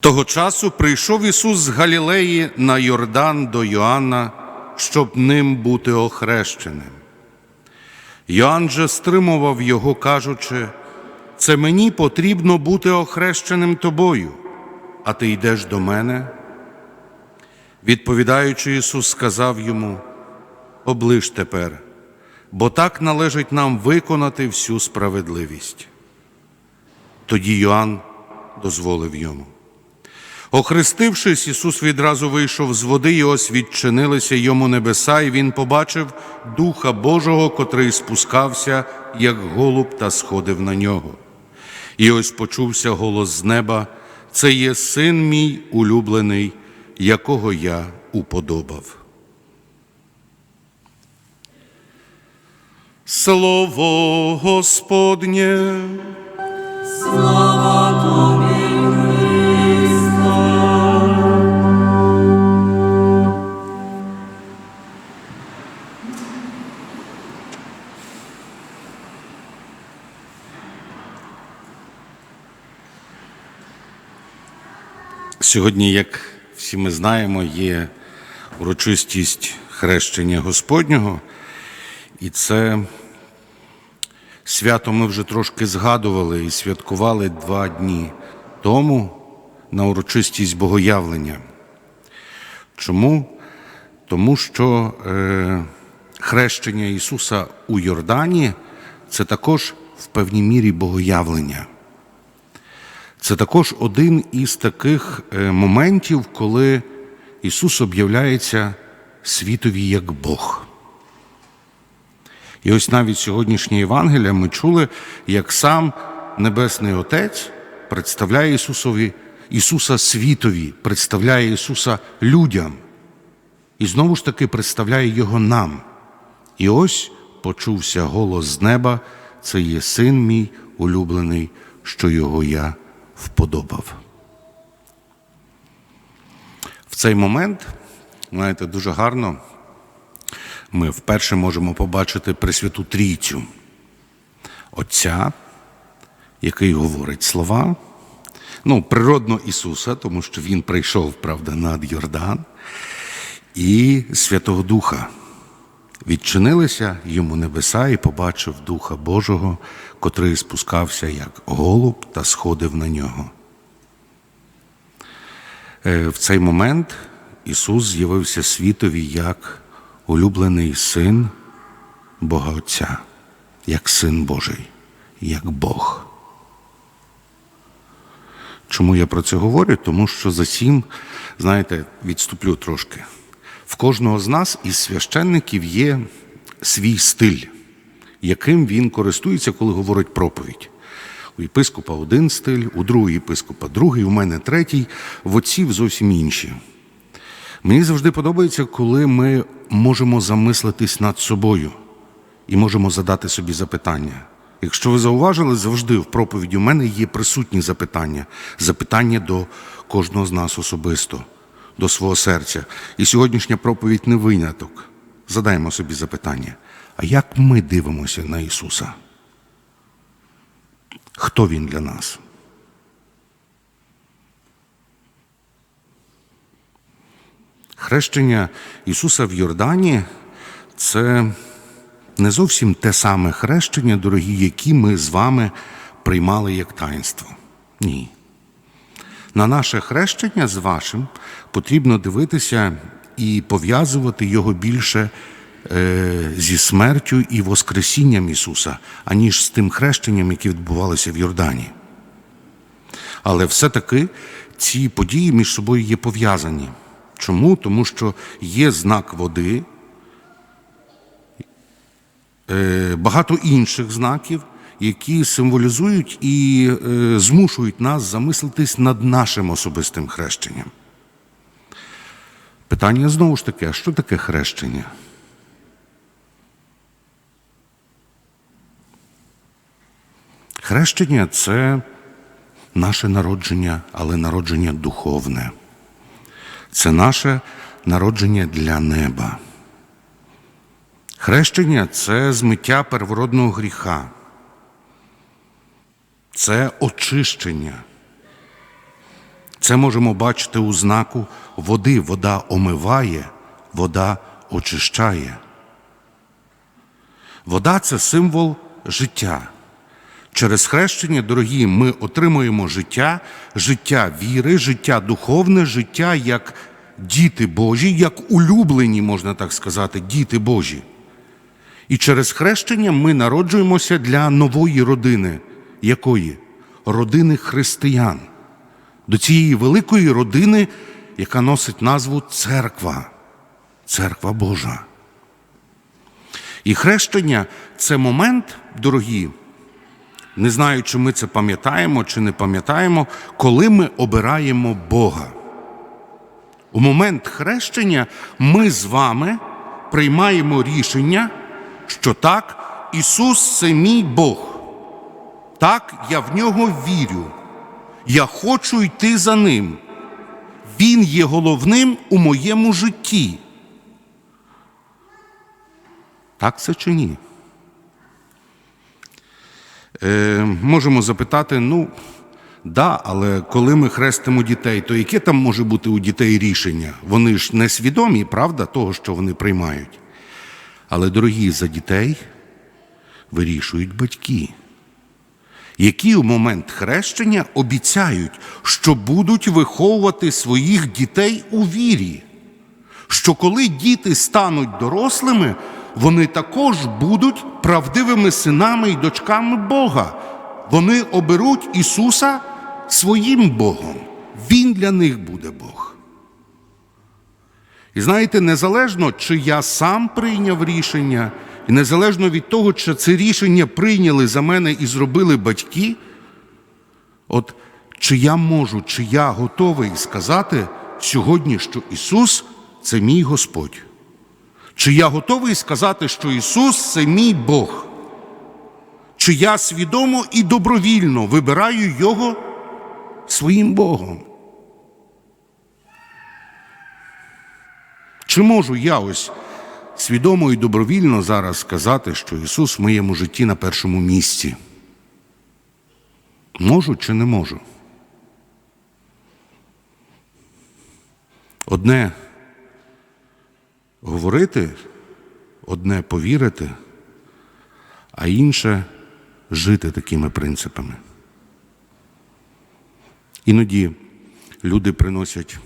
Того часу прийшов Ісус з Галілеї на Йордан до Йоанна, щоб ним бути охрещеним. Йоанн же стримував його, кажучи, це мені потрібно бути охрещеним тобою, а ти йдеш до мене. Відповідаючи, Ісус сказав йому: Оближ тепер, бо так належить нам виконати всю справедливість. Тоді Йоанн дозволив йому. Охрестившись, Ісус відразу вийшов з води, і ось відчинилися йому небеса, і він побачив Духа Божого, котрий спускався, як голуб, та сходив на нього. І ось почувся голос з неба: Це є син мій улюблений, якого я уподобав. Слово Господнє. Слава тобі, Сьогодні, як всі ми знаємо, є урочистість хрещення Господнього, і це свято ми вже трошки згадували і святкували два дні тому на урочистість Богоявлення. Чому? Тому що е, хрещення Ісуса у Йордані це також в певній мірі богоявлення. Це також один із таких е, моментів, коли Ісус об'являється світові як Бог. І ось навіть сьогоднішнє Євангелія ми чули, як сам Небесний Отець представляє Ісусові, Ісуса світові, представляє Ісуса людям. І знову ж таки представляє Його нам. І ось почувся голос з неба: це є син мій улюблений, що його я вподобав. В цей момент, знаєте, дуже гарно ми вперше можемо побачити Пресвяту Трійцю, Отця, який говорить слова, ну, природно Ісуса, тому що Він прийшов, правда, над Йордан, і Святого Духа. Відчинилися йому небеса і побачив Духа Божого, котрий спускався як голуб та сходив на нього. Е, В цей момент Ісус з'явився світові як улюблений син Бога Отця, як син Божий, як Бог. Чому я про це говорю? Тому що за цим, знаєте, відступлю трошки. В кожного з нас із священників є свій стиль, яким він користується, коли говорить проповідь. У єпископа один стиль, у другого єпископа другий, у мене третій, в отців зовсім інші. Мені завжди подобається, коли ми можемо замислитись над собою і можемо задати собі запитання. Якщо ви зауважили, завжди в проповіді у мене є присутні запитання, запитання до кожного з нас особисто, до свого серця. І сьогоднішня проповідь не виняток. Задаємо собі запитання: а як ми дивимося на Ісуса? Хто Він для нас? Хрещення Ісуса в Йордані це не зовсім те саме хрещення, дорогі, які ми з вами приймали як таїнство. Ні. На наше хрещення з вашим потрібно дивитися і пов'язувати його більше е, зі смертю і Воскресінням Ісуса, аніж з тим хрещенням, яке відбувалося в Йордані. Але все-таки ці події між собою є пов'язані. Чому? Тому що є знак води, е, багато інших знаків, які символізують і е, змушують нас замислитись над нашим особистим хрещенням. Питання знову ж таки: а що таке хрещення? Хрещення це наше народження, але народження духовне. Це наше народження для неба. Хрещення це змиття первородного гріха, це очищення, Це можемо бачити у знаку води. Вода омиває, вода очищає. Вода це символ життя. Через хрещення, дорогі, ми отримуємо життя, життя віри, життя духовне, життя як діти Божі, як улюблені, можна так сказати, діти Божі. І через хрещення ми народжуємося для нової родини. Якої? Родини християн. До цієї великої родини, яка носить назву Церква. Церква Божа. І хрещення це момент, дорогі, не знаю, чи ми це пам'ятаємо чи не пам'ятаємо, коли ми обираємо Бога. У момент хрещення ми з вами приймаємо рішення, що так, Ісус це мій Бог. Так, я в нього вірю. Я хочу йти за ним. Він є головним у моєму житті. Так це чи ні? Е, можемо запитати: ну, да, але коли ми хрестимо дітей, то яке там може бути у дітей рішення? Вони ж не свідомі, правда, того, що вони приймають. Але, дорогі, за дітей вирішують батьки, які у момент хрещення обіцяють, що будуть виховувати своїх дітей у вірі що коли діти стануть дорослими, вони також будуть правдивими синами і дочками Бога. Вони оберуть Ісуса своїм Богом. Він для них буде Бог. І знаєте, незалежно, чи я сам прийняв рішення, і незалежно від того, чи це рішення прийняли за мене і зробили батьки, от чи я можу, чи я готовий сказати сьогодні, що Ісус це мій Господь? Чи я готовий сказати, що Ісус це мій Бог? Чи я свідомо і добровільно вибираю Його своїм Богом? Чи можу я ось свідомо і добровільно зараз сказати, що Ісус в моєму житті на першому місці? Можу чи не можу? Одне говорити, одне повірити, а інше жити такими принципами. Іноді люди приносять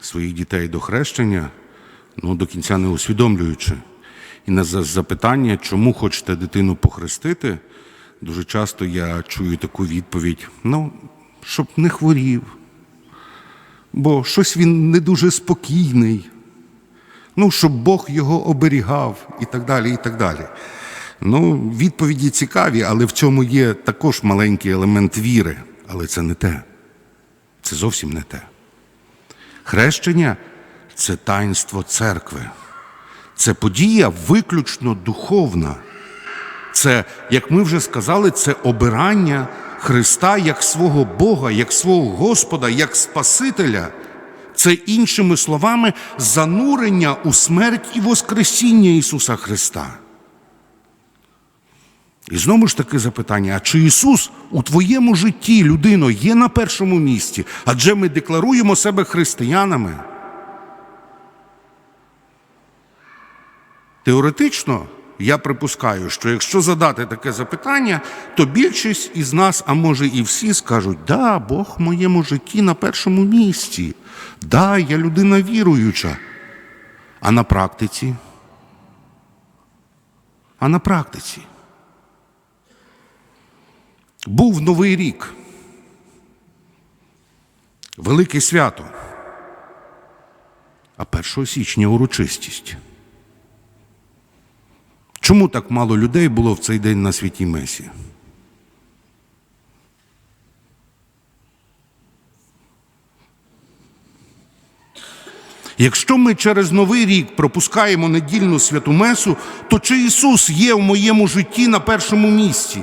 своїх дітей до хрещення, ну до кінця не усвідомлюючи. І на запитання, чому хочете дитину похрестити, дуже часто я чую таку відповідь: ну, щоб не хворів, бо щось він не дуже спокійний. Ну, щоб Бог його оберігав і так далі, і так далі. Ну, відповіді цікаві, але в цьому є також маленький елемент віри. Але це не те. Це зовсім не те. Хрещення це таїнство церкви. Це подія виключно духовна. Це, як ми вже сказали, це обирання Христа як свого Бога, як свого Господа, як Спасителя. Це, іншими словами, занурення у смерть і Воскресіння Ісуса Христа. І знову ж таки запитання: а чи Ісус у твоєму житті, людино, є на першому місці? Адже ми декларуємо себе християнами. Теоретично я припускаю, що якщо задати таке запитання, то більшість із нас, а може і всі, скажуть: да, Бог в моєму житті на першому місці. Да, я людина віруюча. А на практиці? А на практиці? Був Новий рік. Велике свято. А 1 січня урочистість. Чому так мало людей було в цей день на святій Месі? Якщо ми через Новий рік пропускаємо недільну святу Месу, то чи Ісус є в моєму житті на першому місці?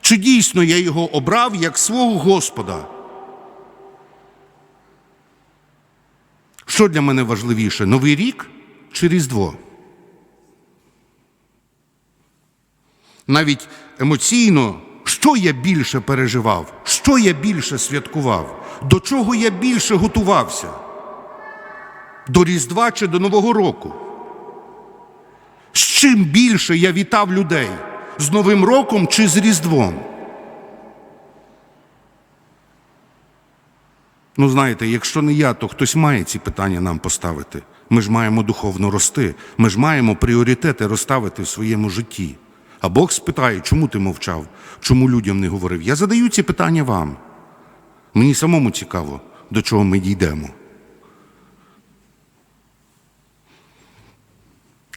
Чи дійсно я його обрав як свого Господа? Що для мене важливіше Новий рік чи Різдво? Навіть емоційно Що я більше переживав? Що я більше святкував? До чого я більше готувався? До Різдва чи до Нового року? З чим більше я вітав людей? З Новим роком чи з Різдвом? Ну, знаєте, якщо не я, то хтось має ці питання нам поставити. Ми ж маємо духовно рости, ми ж маємо пріоритети розставити в своєму житті. А Бог спитає, чому ти мовчав, чому людям не говорив. Я задаю ці питання вам. Мені самому цікаво, до чого ми дійдемо.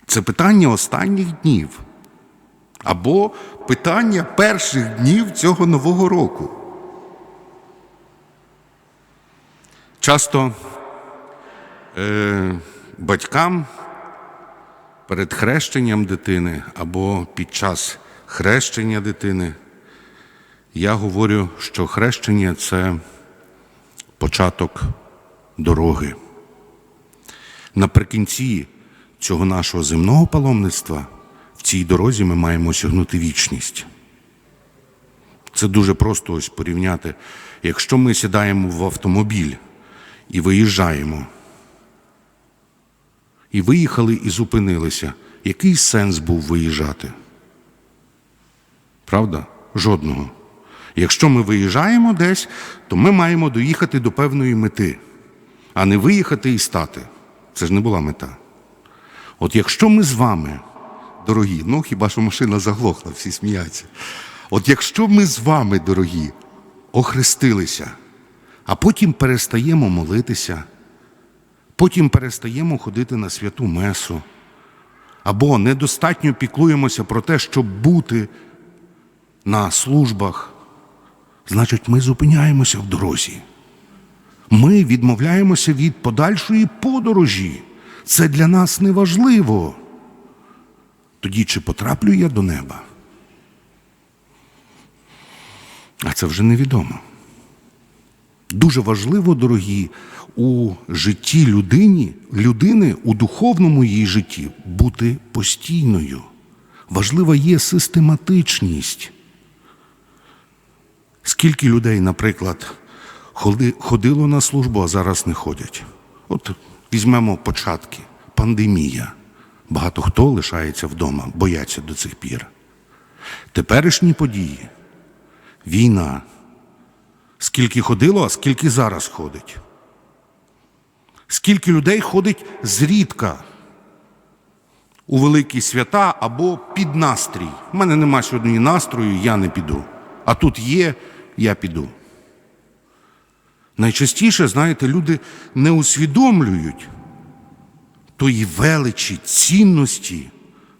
Це питання останніх днів або питання перших днів цього нового року. Часто е, батькам перед хрещенням дитини або під час хрещення дитини я говорю, що хрещення це початок дороги. Наприкінці цього нашого земного паломництва в цій дорозі ми маємо осягнути вічність. Це дуже просто ось порівняти. Якщо ми сідаємо в автомобіль і виїжджаємо, і виїхали і зупинилися, який сенс був виїжджати? Правда? Жодного. Якщо ми виїжджаємо десь, то ми маємо доїхати до певної мети, а не виїхати і стати. Це ж не була мета. От якщо ми з вами, дорогі, ну хіба що машина заглохла, всі сміються. От якщо ми з вами, дорогі, охрестилися, а потім перестаємо молитися, потім перестаємо ходити на святу Месу, або недостатньо піклуємося про те, щоб бути на службах, значить, ми зупиняємося в дорозі. Ми відмовляємося від подальшої подорожі. Це для нас не важливо. Тоді чи потраплю я до неба? А це вже невідомо. Дуже важливо, дорогі, у житті людині, людини у духовному її житті бути постійною. Важлива є систематичність. Скільки людей, наприклад, ходило на службу, а зараз не ходять? От візьмемо початки. Пандемія. Багато хто лишається вдома, бояться до цих пір. Теперішні події, війна. Скільки ходило, а скільки зараз ходить? Скільки людей ходить зрідка у великі свята або під настрій? У мене нема сьогодні настрою, я не піду. А тут є, я піду. Найчастіше, знаєте, люди не усвідомлюють тої величі, цінності,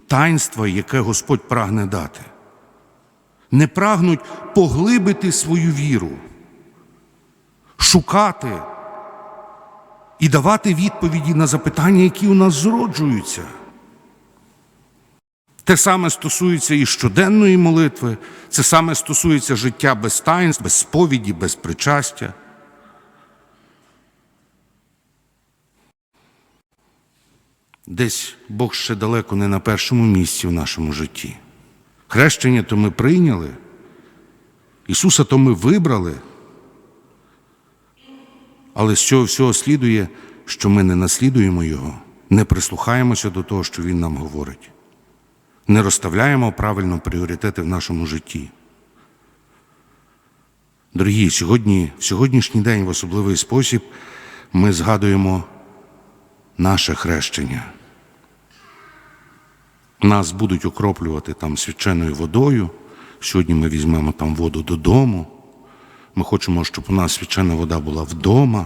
таїнства, яке Господь прагне дати. Не прагнуть поглибити свою віру, шукати і давати відповіді на запитання, які у нас зроджуються. Те саме стосується і щоденної молитви, це саме стосується життя без таїнств, без сповіді, без причастя. Десь Бог ще далеко не на першому місці в нашому житті. Хрещення то ми прийняли, Ісуса то ми вибрали, але з цього всього слідує, що ми не наслідуємо Його, не прислухаємося до того, що Він нам говорить, не розставляємо правильно пріоритети в нашому житті. Дорогі, сьогодні, в сьогоднішній день в особливий спосіб ми згадуємо наше хрещення. Нас будуть окроплювати там свяченою водою. Сьогодні ми візьмемо там воду додому. Ми хочемо, щоб у нас свячена вода була вдома.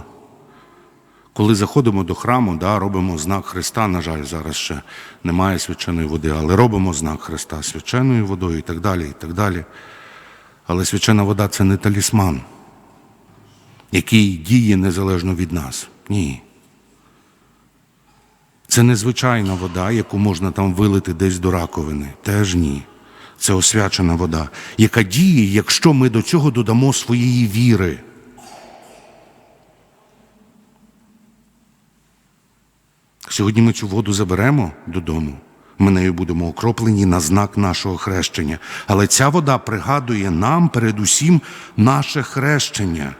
Коли заходимо до храму, да, робимо знак Христа. На жаль, зараз ще немає свяченої води, але робимо знак Христа свяченою водою і так далі. і так далі. Але свячена вода це не талісман, який діє незалежно від нас. Ні. Це незвичайна вода, яку можна там вилити десь до раковини. Теж ні. Це освячена вода, яка діє, якщо ми до цього додамо своєї віри. Сьогодні ми цю воду заберемо додому, Ми нею будемо окроплені на знак нашого хрещення. Але ця вода пригадує нам передусім наше хрещення.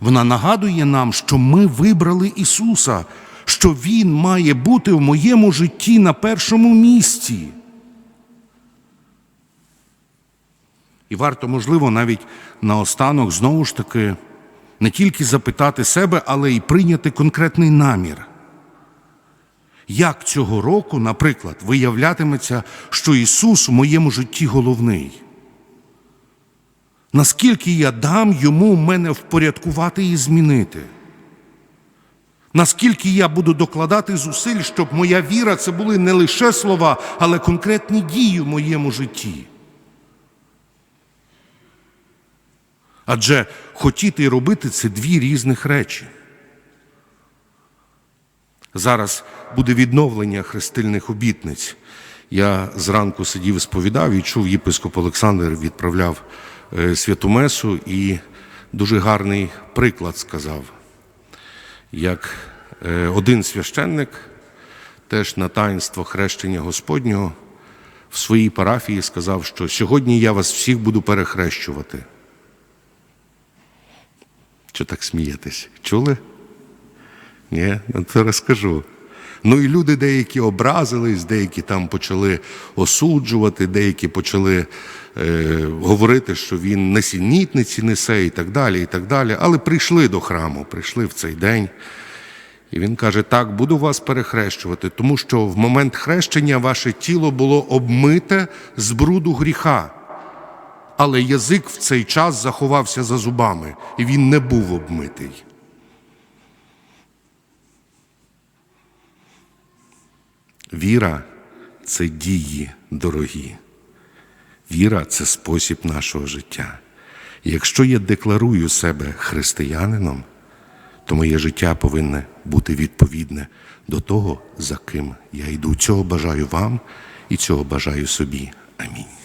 Вона нагадує нам, що ми вибрали Ісуса, що Він має бути в моєму житті на першому місці. І варто, можливо, навіть наостанок знову ж таки не тільки запитати себе, але й прийняти конкретний намір. Як цього року, наприклад, виявлятиметься, що Ісус у моєму житті головний? Наскільки я дам йому мене впорядкувати і змінити? Наскільки я буду докладати зусиль, щоб моя віра це були не лише слова, але конкретні дії в моєму житті? Адже хотіти і робити це дві різних речі. Зараз буде відновлення хрестильних обітниць. Я зранку сидів, і сповідав і чув, єпископ Олександр відправляв е, святу месу і дуже гарний приклад сказав, як е, один священник теж на таїнство хрещення Господнього в своїй парафії сказав, що сьогодні я вас всіх буду перехрещувати. Що так смієтесь? Чули? Ні, ну це розкажу. Ну і люди деякі образились, деякі там почали осуджувати, деякі почали е, говорити, що він несенітниці несе і так далі, і так далі. Але прийшли до храму, прийшли в цей день. І він каже: так, буду вас перехрещувати, тому що в момент хрещення ваше тіло було обмите з бруду гріха. Але язик в цей час заховався за зубами, і він не був обмитий. Віра це дії дорогі. Віра це спосіб нашого життя. І якщо я декларую себе християнином, то моє життя повинне бути відповідне до того, за ким я йду. Цього бажаю вам і цього бажаю собі. Амінь.